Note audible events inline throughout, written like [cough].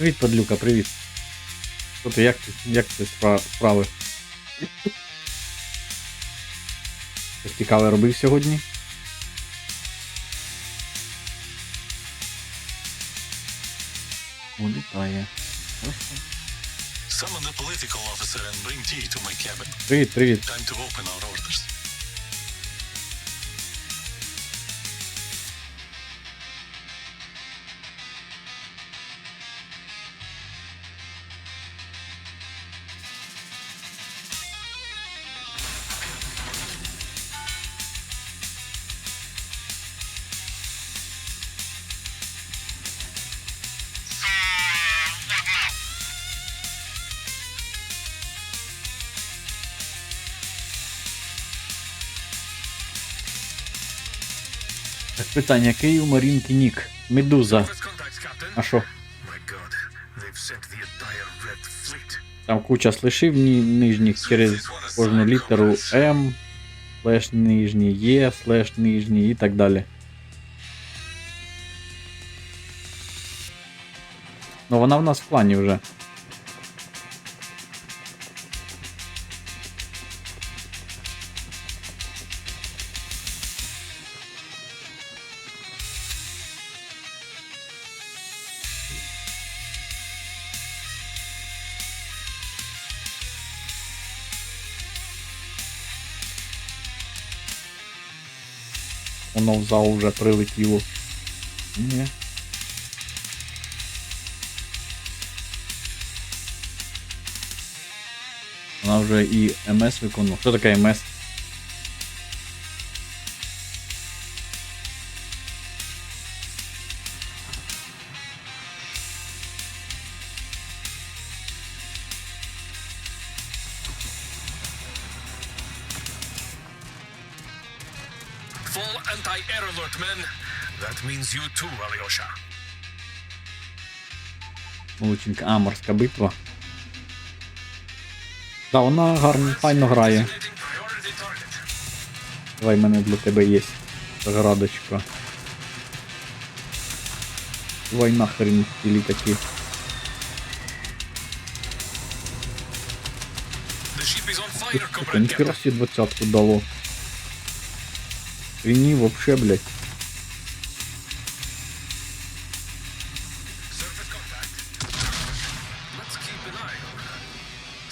Привіт, подлюка, привіт. Що ти, як ти, як ти справи? Щось цікаве робив сьогодні? О, літає. Хорошо. Summon the political officer and bring tea to my cabin. Привіт, привіт. Time to open our orders. Питання, який у Марінки нік? Медуза. А що? Там куча слишів ні, нижніх через кожну літеру М, слеш нижній Є, слеш нижній і так далі. Ну вона в нас в плані вже. Воно в зал вже прилетіло. Ні. Вона вже і МС виконувала. Що таке МС? Full anti-air alert, men. That means you too, Alyosha. Молодчинка. А, морська битва. Да, вона гарно, файно грає. Давай, в мене для тебе є заградочка. Давай нахрен ті літаки. The ship is Війні вообще, блядь. Surface contact. Let's keep an eye on her.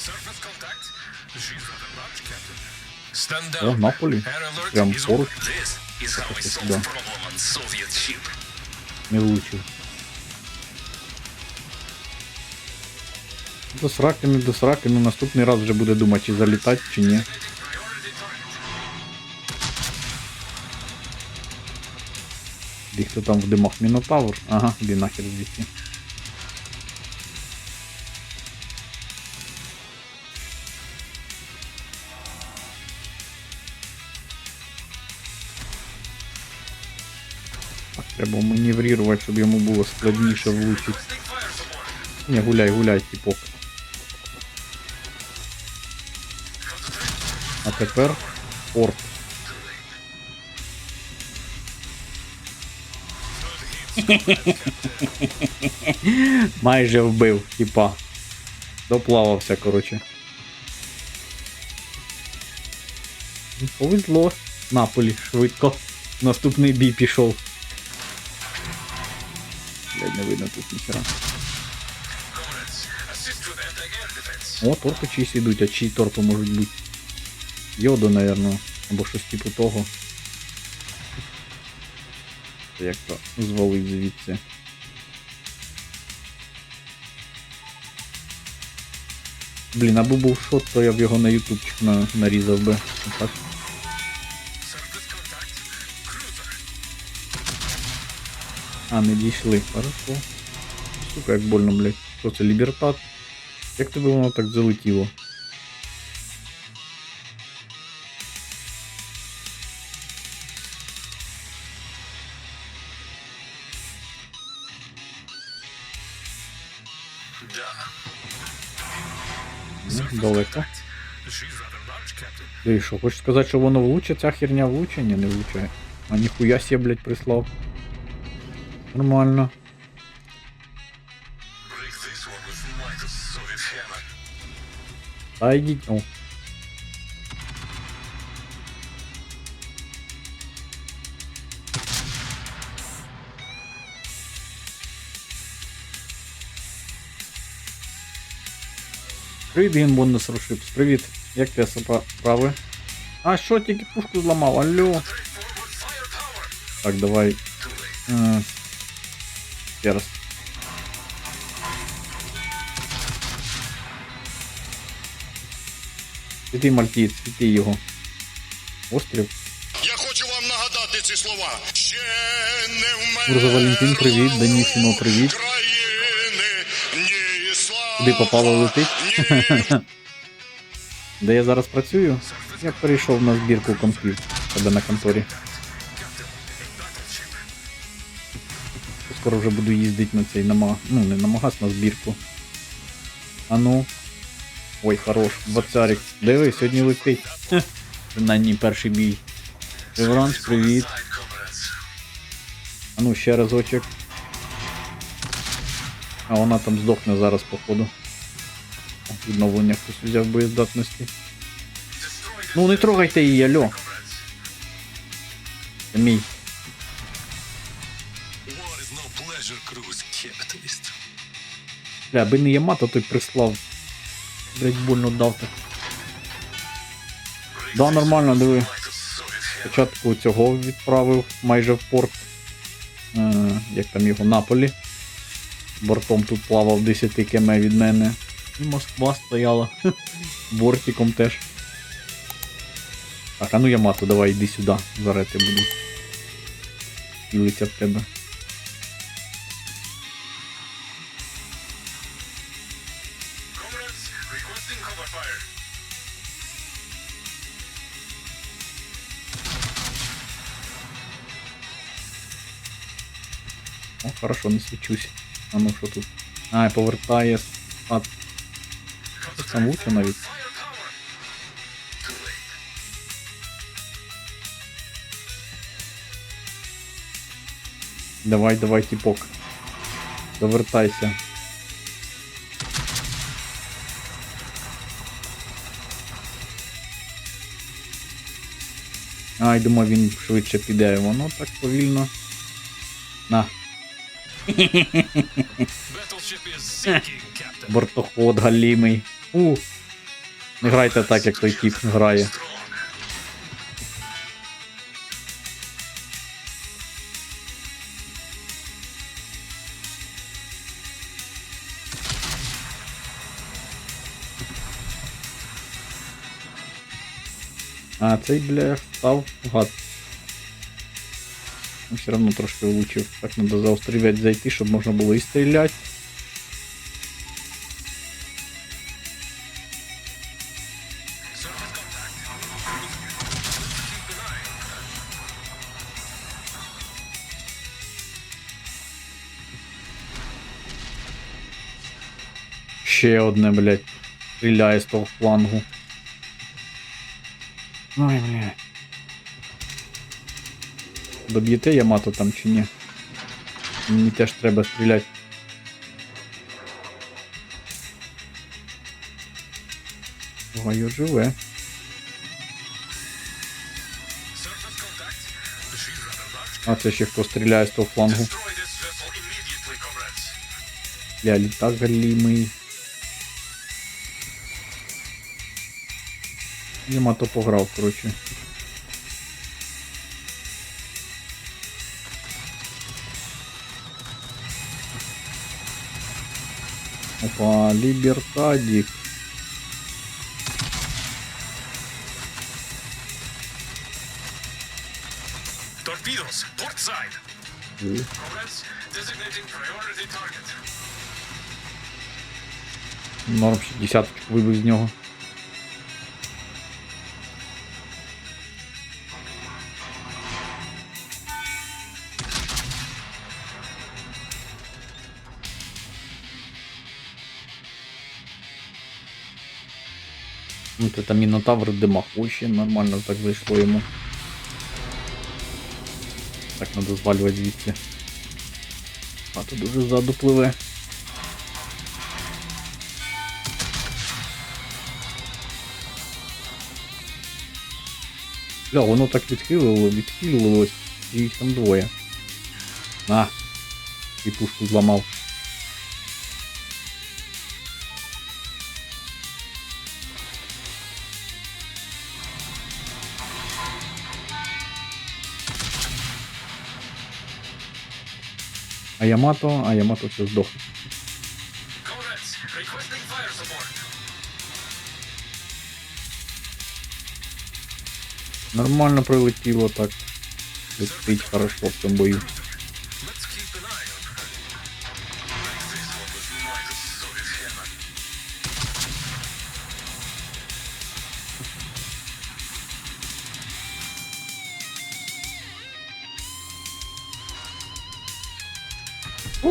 Surface contact. She's rather large, Captain. Stand О, down. на полі. Air alert Прям is поруч. This is how we solve Да. problem on Soviet ship. Не влучив. До сраки, не до сраки, ну наступний раз вже буде думати, чи залітати, чи ні. Хто там в димах Мінотавр? Ага, іди нахер звідси. Так, треба маневрувати, щоб йому було складніше support. Не, гуляй, гуляй, типок. А тепер порт. Майже вбив, типа. Доплавався, короче. Повезло. Наполі швидко. Наступний бій пішов. Блядь, не видно тут ніхера. О, торпи чиїсь ідуть, а чиї торпи можуть бути? Йоду, наверно. Або щось типу того. Як то звалить звідси. Блін, аби був шот, то я б його на ютубчик на, нарізав би. Так. А, не дійшли. Хорошо. Сука, як больно, блядь. Що це, лібертат? Як тебе воно так залетіло? здалека. Ти що, хочеш сказати, що воно влучить, ця херня влучення не влучає. А ніхуя себе, блядь, прислав. Нормально. Та йдіть. Ну. Привіт, Гінбон Рушипс. Привіт. Як тебе сапа- справи? А що, тільки пушку зламав? Алло. Так, давай. Е, Ще раз. Світи мальтієць, світи його. Острів. Я хочу вам нагадати ці слова. Ще не вмер. Урза Валентин, привіт. Данісіно, привіт. Куди попало летить? Де я зараз працюю? Я перейшов на збірку в себе на конторі. Скоро вже буду їздити на цей на маг... Ну, не на магаз, на збірку. А ну. Ой, хорош, двадцарик. Диви, сьогодні летить. Принаймні перший бій. Реверанс, привіт. А ну, ще разочок. А вона там здохне зараз, походу. Відновлення хтось взяв боєздатності. Ну не трогайте її, альо. Це мій. Бля, аби не Ямато, той прислав. Блять, больно дав так. Да, нормально, диви. Спочатку цього відправив майже в порт. Е, як там його Наполі. Бортом тут плавав 10 км від мене. І Москва стояла. [laughs] Бортиком теж. Так, а ну Ямато, давай йди сюди. Зараз я буду. Цілиться в тебе. О, хорошо, не свічусь. А ну що тут? А, повертає спад. Лучше навіть. Давай, давай, типок. Довертайся. Ай, думаю, він швидше піде. Воно так повільно. На, [laughs] бортоход галімий. У. Не грайте так, як той тип грає. А, цей, бля, став гад. Все равно трошки влучив. Так треба заострівець зайти, щоб можна було і стріляти. Ще одне, блядь. Стріляє з того флангу. Ой, блядь. Доб'єте Ямато там чи ні? Мені теж треба стріляти. Ой, живе. А це ще хто стріляє з того флангу. Бля, літак галімий. Ямато пограв, коротше. Опа, Лібертадік. Torpedoes, port side. Comrades, designating priority target. Норм 60 вибив з нього. Це там мінотавр димах. Нормально так зайшло йому. Так, треба звалювати звідси. А то дуже ззаду пливе. Бля, воно так відхилило, відхилилось, і їх там двоє. На, і пушку зламав. А Ямато, а Ямато все здох. Нормально прилетіло так. Летить хорошо в цьому бою.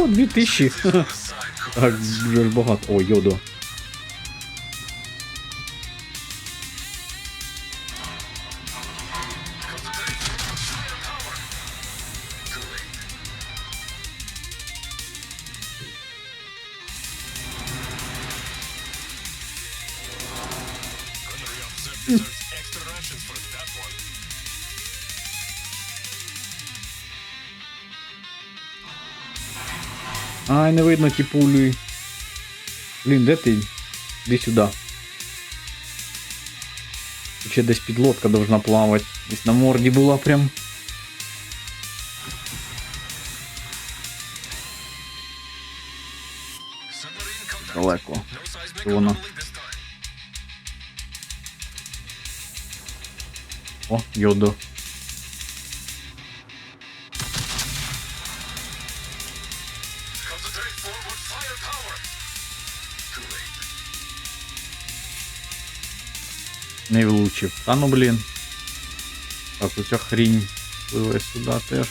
О, 2000. Side Так, вже ж багато. О, йодо. concentrate Ай, не видно ті пулі. Блін, де ти? Іди сюди. Ще десь підлодка должна плавати. Десь на морді була прям. Далеко. Вона. О, йодо. Чи встану, блін. Так, оця хрінь пливе сюди теж.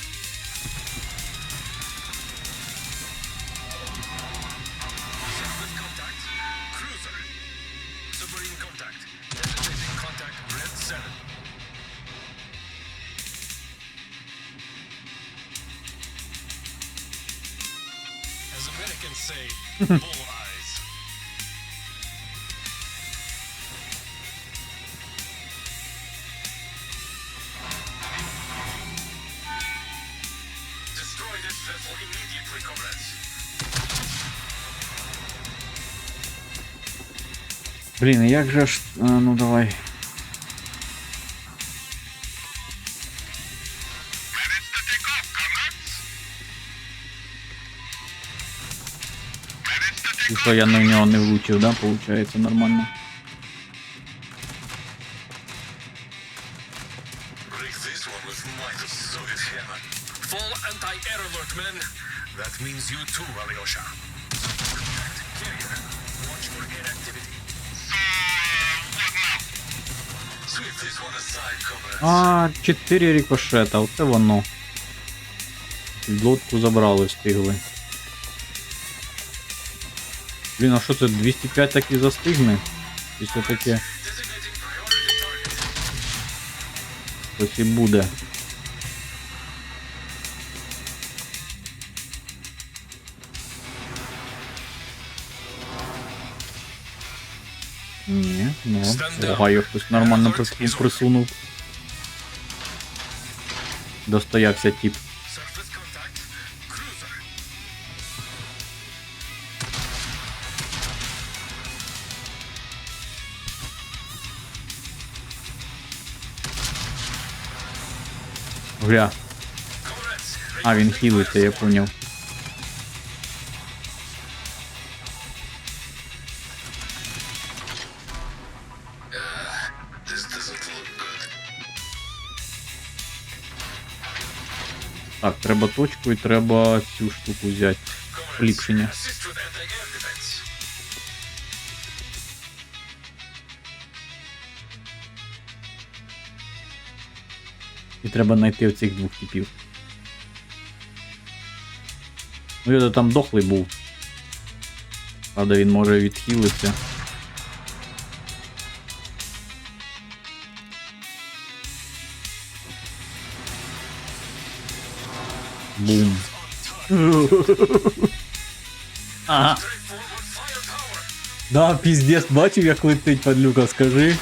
As [laughs] Americans [laughs] say, Блін, а як же ж. А, ну давай. І що я на нього не влучив, да? Получається нормально. Break this one with might of Soviet hammer. Full anti-air alert, men. That means you too, Alyosha. А, 4 рикошета, оце воно. Лодку забрали, встигли. Блін, а що це 205 так і застигне? Таке Designating priority target. щось і буде. Ну, down. Огайо хтось нормально присунув. Достоявся тип. Гля. А, він хілиться, я поняв. Так, треба точку і треба цю штуку взяти. Defense. І треба знайти оцих двох типів. Ну, я там дохлий був. Правда, він може відхилитися. Бум. Ага. Да, піздец, бачив, як летить падлюка, скажи.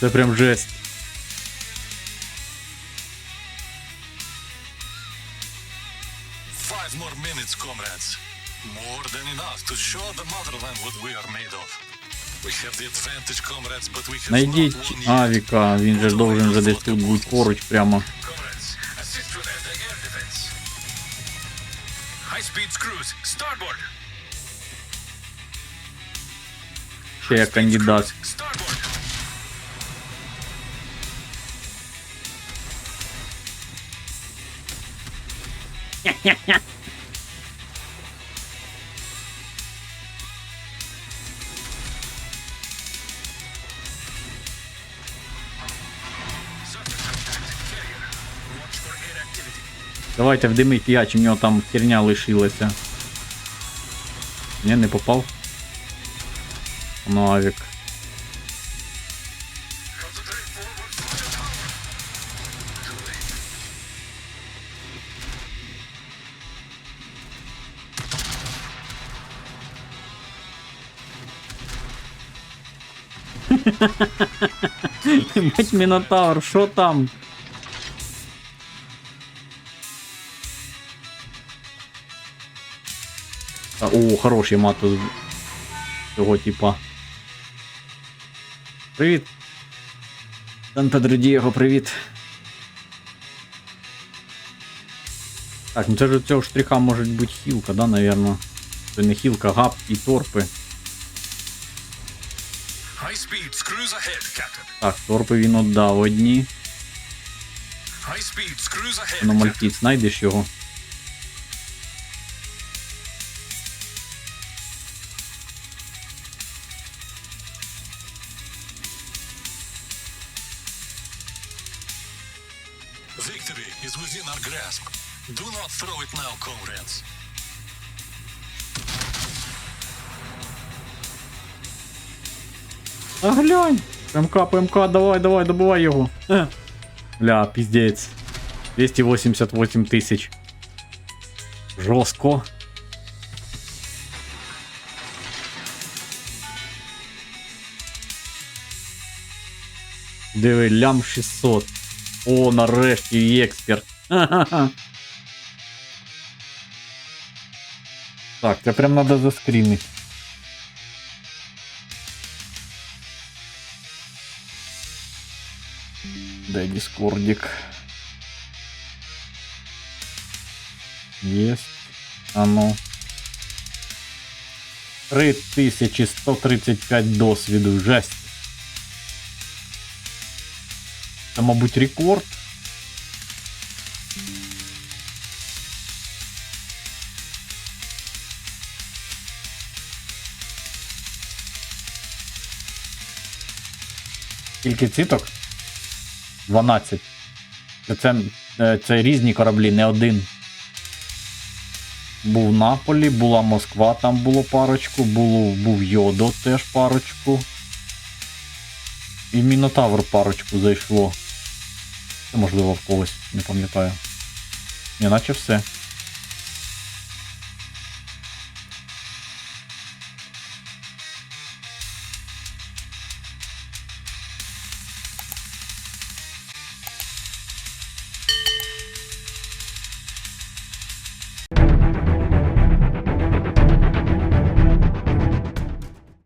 Це прям жесть. Найдіть not won yet. Авіка, він же ж должен вже десь тут бути поруч прямо. Comrades, assist with anti-air defense. Давайте вдимить яч, у нього там херня лишилася. Ні, не попав. Ну, авік. Бать [laughs] Мінотавр, що там? О, хороший мато цього типа. Привіт. Санта Дієго, привіт. Так, ну це ж у цього штриха може бути хілка, да, наверно. Це не хілка, гап і торпи. Так, торпи він отдав одні. Ну, мальтіць, знайдеш його. Do not throw it now, comrades. А глянь! ПМК, ПМК, давай, давай, добивай його. Е. Бля, піздець. 288 тисяч. Жорстко. Диви, лям 600. О, нарешті і експерт. Ха-ха-ха. [laughs] Так, це прям надо заскрінити. Дай дискордик. Есть. А ну. 3135 досвіду. Жесть. Це, мабуть, рекорд. Скільки циток? 12. Це, це, е, різні кораблі, не один. Був Наполі, була Москва, там було парочку, було, був Йодо теж парочку. І Мінотавр парочку зайшло. Це можливо в когось, не пам'ятаю. Не, наче все.